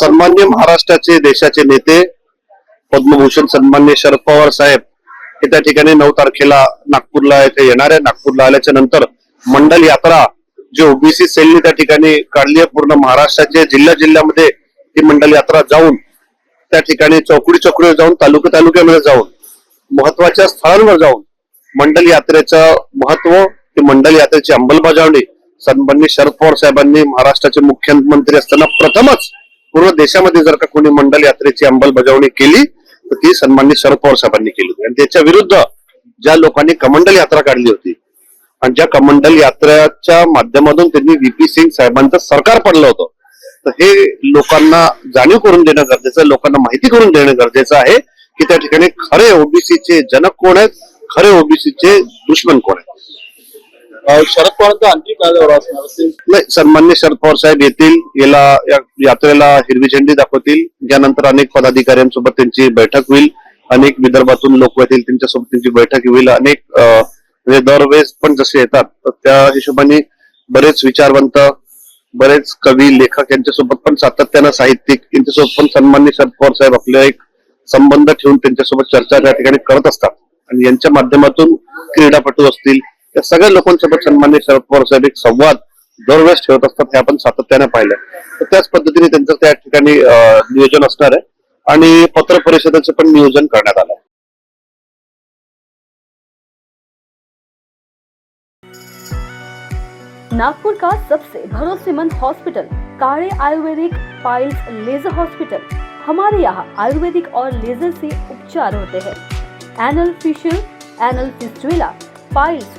सन्मान्य महाराष्ट्राचे देशाचे नेते पद्मभूषण सन्मान्य शरद पवार साहेब हे त्या ठिकाणी नऊ तारखेला नागपूरला येथे येणार आहे नागपूरला आल्याच्यानंतर मंडल यात्रा जे ओबीसी सेलने त्या ठिकाणी काढली आहे. पूर्ण महाराष्ट्राच्या जिल्ह्या जिल्ह्यामध्ये ती मंडल यात्रा जाऊन त्या ठिकाणी चौकडी चौकडीवर जाऊन तालुका तालुक्यामध्ये जाऊन महत्त्वाच्या स्थळांवर जाऊन मंडल यात्रेचं महत्त्व ते मंडल यात्रेची अंमलबजावणी सन्मान्य शरद पवार साहेबांनी महाराष्ट्राचे मुख्यमंत्री असताना प्रथमच पूर्ण देशामध्ये जर का कोणी मंडल यात्रेची अंमलबजावणी केली तर ती सन्मान्य शरद पवार साहेबांनी केली होती. आणि त्याच्या विरुद्ध ज्या लोकांनी कमंडल यात्रा काढली होती आणि ज्या कमंडल यात्रेच्या माध्यमातून त्यांनी व्हीपी सिंग साहेबांचं सरकार पडलं होतं तर हे लोकांना जाणीव करून देणं गरजेचं आहे लोकांना माहिती करून देणं गरजेचं आहे की त्या ठिकाणी खरे ओबीसीचे जनक कोण आहेत खरे ओबीसीचे दुश्मन कोण आहेत. शरद पवारांचा आणखी काय दौरा असणार असेल? नाही सन्मान्य शरद पवार साहेब येतील याला या यात्रेला हिरवी झेंडी दाखवतील यानंतर अनेक पदाधिकाऱ्यांसोबत त्यांची बैठक होईल अनेक विदर्भातून लोक येतील त्यांच्यासोबत त्यांची बैठक होईल अनेक म्हणजे दरवेळेस पण जसे येतात तर त्या हिशोबाने बरेच विचारवंत बरेच कवी लेखक यांच्यासोबत पण सातत्यानं साहित्यिक यांच्यासोबत पण सन्मान्य शरद पवार साहेब आपले एक संबंध ठेवून त्यांच्यासोबत चर्चा त्या ठिकाणी करत असतात. आणि यांच्या माध्यमातून क्रीडापटू असतील या सगळ्या लोकांसोबत सन्मान्य शरद पवार साहेब एक संवाद दरवेळेस ठेवत असतात हे आपण सातत्याने पाहिलं तर त्याच पद्धतीने त्यांचं त्या ठिकाणी नियोजन असणार आहे. आणि पत्र परिषदेचं पण नियोजन करण्यात आलं आहे नागपुर का सबसे भरोसेमंद hospital Kale ayurvedic piles laser hospital हमारे यहाँ आयुर्वेदिक और लेजर से उपचार होते हैं. Anal fissure anal fistula piles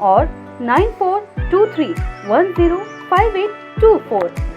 or 9423105824.